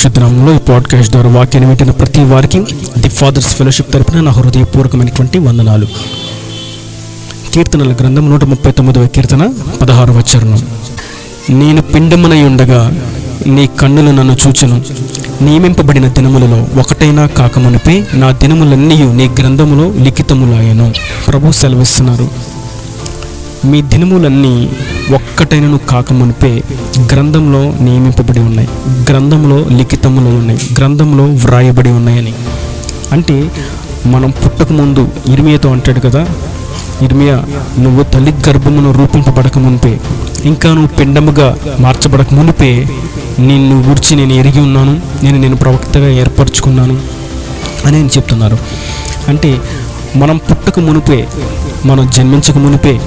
పరిశుద్ధనామంలో ఈ పాడ్కాస్ట్ ద్వారా వాక్యాన్ని వింటున్న ప్రతి వారికి ది ఫాదర్స్ ఫెలోషిప్ తరపున నా హృదయపూర్వకమైనటువంటి వందనాలు. కీర్తనల గ్రంథం నూట ముప్పై తొమ్మిదవ కీర్తన పదహారవ చరణం. నేను పిండమునై ఉండగా నీ కన్నులు నన్ను చూచెను. నియమింపబడిన దినములలో ఒకటైనా కాకమునిపై నా దినములన్నీ నీ గ్రంథములో లిఖితములాయను. ప్రభు సెలవిస్తున్నారు. మీ దినములన్నీ ఒక్కటైన నువ్వు కాకమునిపే గ్రంథంలో నియమింపబడి ఉన్నాయి. గ్రంథంలో లిఖితములై ఉన్నాయి. గ్రంథంలో వ్రాయబడి ఉన్నాయని. అంటే మనం పుట్టక ముందు ఇర్మియాతో అంటాడు కదా ఇర్మియా నువ్వు తల్లి గర్భమును రూపింపబడక మునిపే ఇంకా నువ్వు పిండముగా మార్చబడక మునిపే నిన్ను గురించి నేను ఎరిగి ఉన్నాను నేను నేను ప్రవక్తగా ఏర్పరచుకున్నాను అని ఆయన చెప్తున్నారు. అంటే మనం పుట్టక మునిపే మనం జన్మించక మునిపే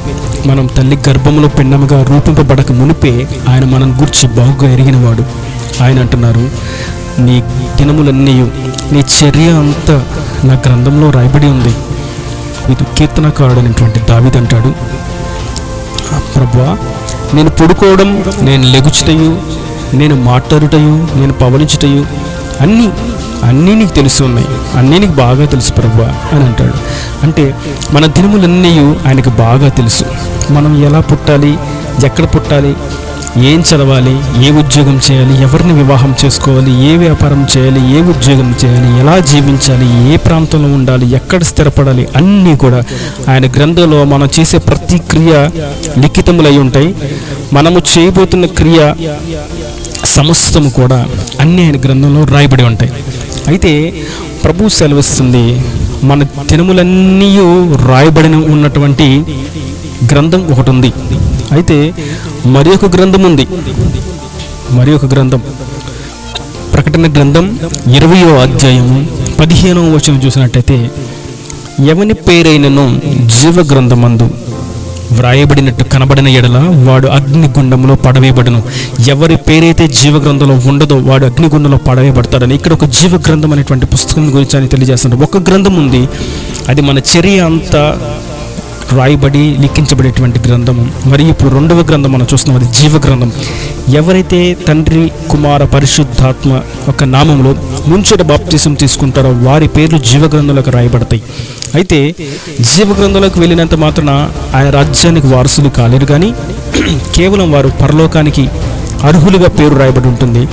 మనం తల్లి గర్భంలో పిండముగా రూపింపబడక మునిపే ఆయన మనం గురించి బాగుగా ఎరిగినవాడు. ఆయన అంటున్నారు నీ దినములన్నీ నీ చర్య అంతా నా గ్రంథంలో రాయబడి ఉంది. ఇది కీర్తనకారుడు అనేటువంటి దావిద్ అంటాడు. ప్రభా నేను పడుకోవడం నేను లెగుచుటయు నేను మాట్లాడుటయు నేను పవలించుటయు అన్నీ అన్నీ నీకు తెలుసు ఉన్నాయి అన్నీ నీకు బాగా తెలుసు ప్రభు అని అంటాడు. అంటే మన దినములన్నీ ఆయనకు బాగా తెలుసు. మనం ఎలా పుట్టాలి ఎక్కడ పుట్టాలి ఏం చదవాలి ఏ ఉద్యోగం చేయాలి ఎవరిని వివాహం చేసుకోవాలి ఏ వ్యాపారం చేయాలి ఏ ఉద్యోగం చేయాలి ఎలా జీవించాలి ఏ ప్రాంతంలో ఉండాలి ఎక్కడ స్థిరపడాలి అన్నీ కూడా ఆయన గ్రంథంలో మనం చేసే ప్రతి క్రియ లిఖితములై ఉంటాయి. మనము చేయబోతున్న క్రియ సమస్తము కూడా అన్ని ఆయన గ్రంథంలో రాయబడి ఉంటాయి. అయితే ప్రభు సెలవిస్తుంది మన దినములన్నీ రాయబడిన ఉన్నటువంటి గ్రంథం ఒకటి ఉంది అయితే మరి ఒక గ్రంథం ఉంది. మరి ఒక గ్రంథం. ప్రకటన గ్రంథం ఇరవయో అధ్యాయము పదిహేనవ వచనం చూసినట్టయితే ఎవని పేరైనను జీవ గ్రంథమందు? వ్రాయబడినట్టు కనబడిన ఎడల వాడు అగ్నిగుండంలో పడవేయబడును. ఎవరి పేరైతే జీవగ్రంథంలో ఉండదో వాడు అగ్నిగుండంలో పడవేయబడతాడని ఇక్కడ ఒక జీవగ్రంథం అనేటువంటి పుస్తకం గురించి అని తెలియజేస్తున్నారు ఒక గ్రంథం ఉంది. అది మన చర్య అంతా రాయబడి లిఖించబడేటువంటి గ్రంథము మరి ఇప్పుడు రెండవ గ్రంథం మనం చూస్తున్నాం. అది జీవ గ్రంథం. ఎవరైతే తండ్రి కుమార పరిశుద్ధాత్మ ఒక నామంలో ముంచట బాప్తిసం తీసుకుంటారో వారి పేర్లు జీవ గ్రంథంలోకి రాయబడతాయి. అయితే జీవ గ్రంథంలోకి వెళ్ళినంత మాత్రాన ఆయన రాజ్యానికి వారసులు కాలేరు కానీ కేవలం వారు పరలోకానికి అర్హులుగా పేరు రాయబడి ఉంటుంది.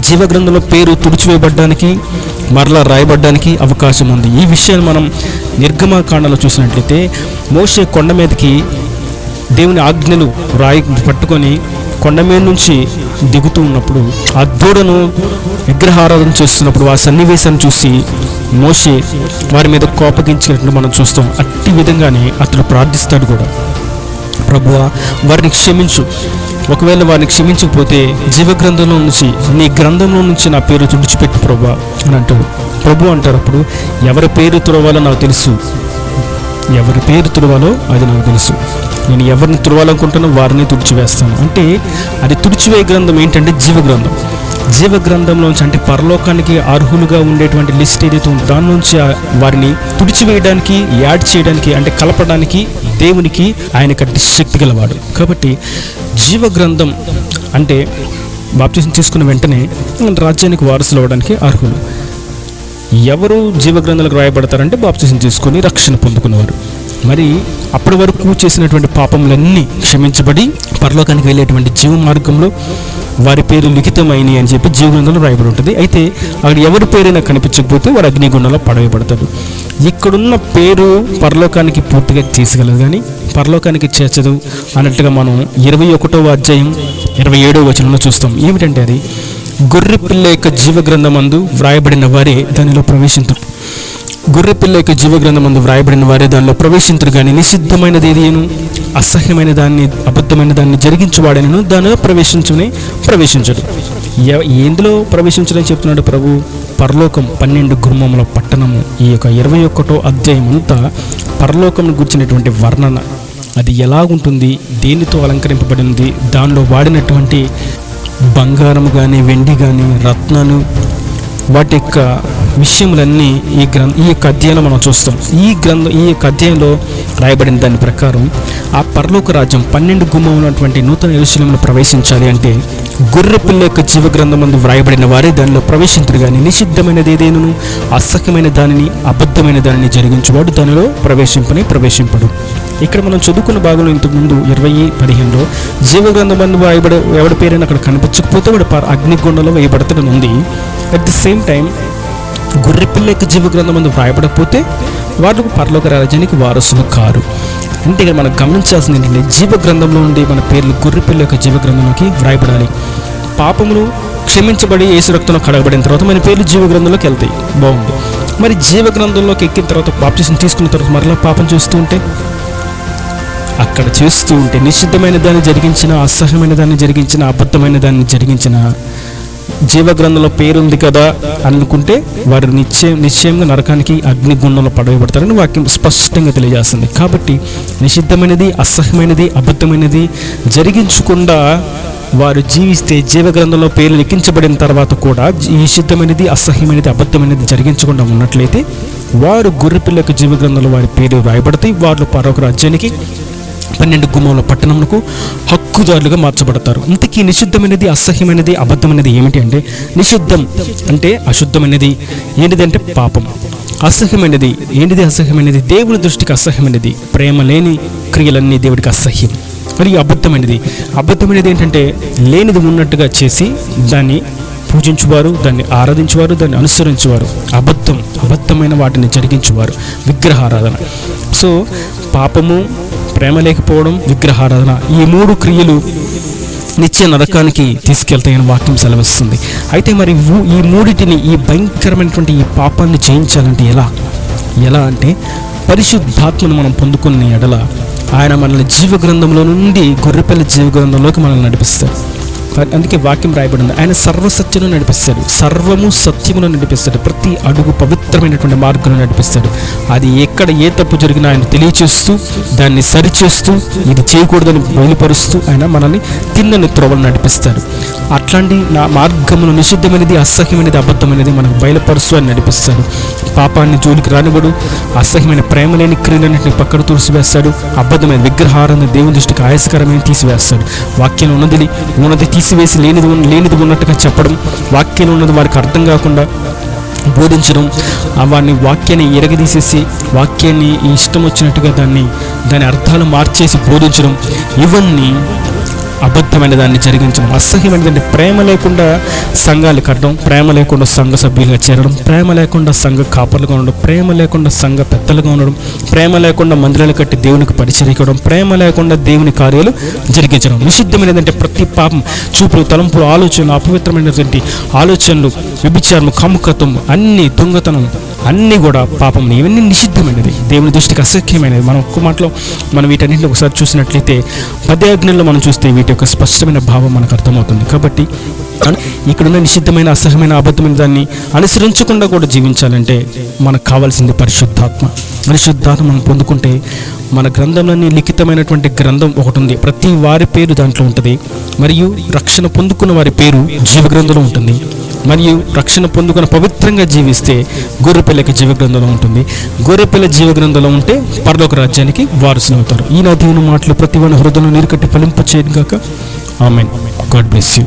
జీవగ్రంథంలో పేరు తుడిచివేయబడ్డానికి మరలా రాయబడ్డానికి అవకాశం ఉంది. ఈ విషయాన్ని మనం నిర్గమకాండలో చూసినట్లయితే మోషే కొండ మీదకి దేవుని ఆజ్ఞలు రాయి పట్టుకొని కొండ మీద నుంచి దిగుతూ ఉన్నప్పుడు ఆ దూడను విగ్రహారాధన చేస్తున్నప్పుడు ఆ సన్నివేశాన్ని చూసి మోసే వారి మీద కోపగించినట్టు మనం చూస్తాం. అట్టి విధంగానే అతడు ప్రార్థిస్తాడు కూడా. ప్రభువ వారిని క్షమించు. ఒకవేళ వారిని క్షమించకపోతే జీవగ్రంథంలో నుంచి నీ గ్రంథంలో నుంచి నా పేరు తుడిచిపెట్టు ప్రభా అని అంటాడు. ప్రభు అంటారు అప్పుడు ఎవరి పేరు తుడవాలో నాకు తెలుసు. ఎవరి పేరు తుడవాలో అది నాకు తెలుసు. నేను ఎవరిని తుడవాలనుకుంటానో వారిని తుడిచివేస్తాను. అంటే అది తుడిచివే గ్రంథం ఏంటంటే జీవ గ్రంథం జీవ గ్రంథంలోంచి అంటే పరలోకానికి అర్హులుగా ఉండేటువంటి లిస్ట్ ఏదైతే ఉందో దాని నుంచి వారిని తుడిచివేయడానికి యాడ్ చేయడానికి అంటే కలపడానికి దేవునికి ఆయన కట్టి శక్తి గలవాడు. కాబట్టి జీవ గ్రంథం అంటే బాప్తిసం తీసుకున్న వెంటనే రాజ్యానికి వారసులు అవ్వడానికి అర్హులు. ఎవరు జీవ గ్రంథాలకు రాయబడతారంటే బాప్తిసం తీసుకొని రక్షణ పొందుకున్నవారు మరి అప్పటి వరకు చేసినటువంటి పాపములన్నీ క్షమించబడి పరలోకానికి వెళ్ళేటువంటి జీవ మార్గంలో వారి పేరు లిఖితమైన అని చెప్పి జీవగ్రంథంలో రాయబడి ఉంటుంది. అయితే అక్కడ ఎవరి పేరైనా కనిపించకపోతే వారు అగ్నిగుండంలో పడవేయబడతారు. ఇక్కడున్న పేరు పరలోకానికి పూర్తిగా తీసుకెళ్ళదు కానీ పరలోకానికి చేర్చదు అన్నట్టుగా మనం ఇరవై ఒకటవ అధ్యాయం ఇరవై ఏడవ వచనంలో చూస్తాం. ఏమిటంటే అది? గొర్రె పిల్ల యొక్క జీవగ్రంథమందు వ్రాయబడిన వారే దానిలో ప్రవేశించరు గొర్రె పిల్ల యొక్క జీవగ్రంథమందు వ్రాయబడిన వారే దానిలో ప్రవేశించరు కానీ నిషిద్ధమైనది ఏదేను అసహ్యమైన దాన్ని అబద్ధమైన దాన్ని జరిగించువాడనను దానిలో ప్రవేశించునే ప్రవేశించడు. ఎందులో ప్రవేశించడని చెప్తున్నాడు ప్రభు? పరలోకం పన్నెండు గుర్మముల పట్టణము. ఈ యొక్క ఇరవై ఒకటో అధ్యాయం అంతా పరలోకం గుర్చినటువంటి వర్ణన. అది ఎలాగుంటుంది? దేనితో అలంకరింపబడింది దానిలో వాడినటువంటి బంగారం కానీ వెండి కానీ రత్నాలు వాటి యొక్క విషయములన్నీ ఈ గ్రంథ ఈ యొక్క అధ్యాయంలో మనం చూస్తాం. ఈ గ్రంథం ఈ యొక్క అధ్యాయంలో రాయబడిన దాని ప్రకారం ఆ పరలోక రాజ్యం పన్నెండు గుమ్మం ఉన్నటువంటి నూతన ఎరుశలంలో ప్రవేశించాలి అంటే గొర్రె పిల్ల యొక్క జీవ గ్రంథమందు వ్రాయబడిన వారే దానిలో ప్రవేశించరు కానీ నిషిద్ధమైనది ఏదేనను? అసహ్యమైన దానిని అబద్ధమైన దానిని జరిగించేవాడు దానిలో ప్రవేశింపని ప్రవేశింపడు. ఇక్కడ మనం చదువుకున్న భాగంలో ఇంతకుముందు ఇరవై పదిహేనులో జీవ గ్రంథమందు వ్రాయబడ ఎవడి పేరైనా అక్కడ కనిపించకపోతే వాడు అగ్నిగుండంలో వేయబడతాడని ఉంది అట్ ది సేమ్ టైం గొర్రెపిల్ల యొక్క జీవ గ్రంథమందు వ్రాయబడకపోతే వాళ్ళు పరలోక రాజ్యానికి వారసులు కారు అంటే ఇక్కడ మనం గమనించాల్సింది ఏంటంటే జీవ గ్రంథంలో ఉండి మన పేర్లు గొర్రెపిల్ల యొక్క జీవ గ్రంథంలోకి వ్రాయబడాలి. పాపములు క్షమించబడి ఏసు రక్తంలో కడగబడిన తర్వాత మన పేర్లు జీవ గ్రంథంలోకి వెళ్తాయి. బాగుంది. మరి జీవ గ్రంథంలోకి ఎక్కిన తర్వాత బాప్టిజం తీసుకున్న తర్వాత మరలా పాపం చూస్తూ ఉంటే అక్కడ చేస్తూ ఉంటే నిశ్చితమైన దాన్ని జరిగించిన అసహ్యమైన దాన్ని జరిగించిన అబద్ధమైన దాన్ని జరిగించిన జీవగ్రంథంలో పేరుంది కదా అనుకుంటే వారు నిశ్చయం నిశ్చయంగా నరకానికి అగ్నిగుండంలో పడవేయబడతారని వాక్యం స్పష్టంగా తెలియజేస్తుంది. కాబట్టి నిషిద్ధమైనది అసహ్యమైనది అబద్ధమైనది జరిగించకుండా వారు జీవిస్తే జీవగ్రంథంలో పేరు లిఖించబడిన తర్వాత కూడా నిషిద్ధమైనది అసహ్యమైనది అబద్ధమైనది జరిగించకుండా ఉన్నట్లయితే వారు గొర్రెపిల్లకు జీవగ్రంథంలో వారి పేరు రాయబడతాయి వారు పరొక రాజ్యానికి పన్నెండు గుమ్మముల పట్టణమునకు హక్కుదారులుగా మార్చబడతారు. ఇంతకీ నిషిద్ధమైనది అసహ్యమైనది అబద్ధమైనది ఏమిటి అంటే నిషిద్ధం అంటే అశుద్ధమైనది ఏంటిదంటే పాపం. అసహ్యమైనది ఏంటిది అసహ్యమైనది? దేవుని దృష్టికి అసహ్యమైనది ప్రేమ లేని క్రియలన్నీ దేవుడికి అసహ్యం. మరియు అబద్ధమైనది అబద్ధమైనది ఏంటంటే లేనిది ఉన్నట్టుగా చేసి దాన్ని పూజించువారు దాన్ని ఆరాధించువారు దాన్ని అనుసరించేవారు. అబద్ధం అబద్ధమైన వాటిని జరిగించేవారు. విగ్రహారాధన. సో పాపము ప్రేమ లేకపోవడం విగ్రహారాధన ఈ మూడు క్రియలు నిత్య నరకానికి తీసుకెళ్తాయని వాక్యం సెలవిస్తుంది. అయితే మరి ఈ మూడిటిని ఈ భయంకరమైనటువంటి ఈ పాపాన్ని జయించాలంటే ఎలా? ఎలా అంటే పరిశుద్ధాత్మను మనం పొందుకున్న ఎడల ఆయన మనల్ని జీవ గ్రంథంలో నుండి గొర్రెపల్లి జీవ గ్రంథంలోకి మనల్ని నడిపిస్తారు అందుకే వాక్యం రాయబడింది. ఆయన సర్వసత్యను నడిపిస్తాడు. సర్వము సత్యమును నడిపిస్తాడు. ప్రతి అడుగు పవిత్రమైనటువంటి మార్గంలో నడిపిస్తాడు. అది ఎక్కడ ఏ తప్పు జరిగినా ఆయన తెలియచేస్తూ దాన్ని సరిచేస్తూ ఇది చేయకూడదని బయలుపరుస్తూ ఆయన మనల్ని తిన్నని త్రోవలు నడిపిస్తాడు. అట్లాంటి నా మార్గమును నిషిద్ధమైనది అసహ్యమైనది అబద్ధమైనది మనకు బయలుపరుస్తూ అని నడిపిస్తాడు. పాపాన్ని జోలికి రానివాడు అసహ్యమైన ప్రేమ లేని క్రియలన్నింటినీ పక్కన తుడిచివేస్తాడు అబద్ధమైన విగ్రహారాన్ని దేవుని దృష్టికి ఆయాసకరమైన తీసివేస్తాడు. వాక్యం ఉన్నది ఉన్నది తీసివేసి లేనిది లేనిది ఉన్నట్టుగా చెప్పడం వాక్యం ఉన్నది వారికి అర్థం కాకుండా బోధించడం ఆ వారిని వాక్యాన్ని ఎరగదీసేసి వాక్యాన్ని ఇష్టం వచ్చినట్టుగా దాన్ని దాని అర్థాలు మార్చేసి బోధించడం ఇవన్నీ అబద్ధమైన దాన్ని జరిగించడం అసహ్యమైనదంటే ప్రేమ లేకుండా సంఘాలు కట్టడం ప్రేమ లేకుండా సంఘ సభ్యులుగా చేరడం ప్రేమ లేకుండా సంఘ కాపర్లుగా ఉండడం ప్రేమ లేకుండా సంఘ పెద్దలుగా ఉండడం ప్రేమ లేకుండా మందిరాలు కట్టి దేవునికి పరిచయం ప్రేమ లేకుండా దేవుని కార్యాలు జరిగించడం. నిషిద్ధమైనదంటే ప్రతి పాపం చూపులు తలంపులు ఆలోచనలు అపవిత్రమైనటువంటి ఆలోచనలు విభిచారము కముఖత్వం అన్ని దొంగతనం అన్నీ కూడా పాపం ఇవన్నీ నిషిద్ధమైనది దేవుని దృష్టికి అసఖ్యమైనది మనం ఒక్క మాటలో మనం వీటన్నింటిని ఒకసారి చూసినట్లయితే పద్యాజ్ఞల్లో మనం చూస్తే వీటి యొక్క స్పష్టమైన భావం మనకు అర్థమవుతుంది. కాబట్టి ఇక్కడున్న నిషిద్ధమైన అసహ్యమైన అబద్ధమైన దాన్ని అనుసరించకుండా కూడా జీవించాలంటే మనకు కావాల్సింది పరిశుద్ధాత్మ. పరిశుద్ధాత్మ మనం పొందుకుంటే మన గ్రంథంలోని లిఖితమైనటువంటి గ్రంథం ఒకటి ఉంది. ప్రతి వారి పేరు దాంట్లో ఉంటుంది. మరియు రక్షణ పొందుకున్న వారి పేరు జీవ గ్రంథంలో ఉంటుంది. మరియు రక్షణ పొందుకుని పవిత్రంగా జీవిస్తే గొర్రెపిల్లకి జీవ గ్రంథంలో ఉంటుంది. గొర్రెపిల్ల జీవ గ్రంథంలో ఉంటే పరలోక రాజ్యానికి వారసులు అవుతారు. ఈ నా దేవుని మాటలు ప్రతి వాని హృదయంలో నీరు కట్టి ఫలింప చేయను గాక ఆమెన్. God bless you.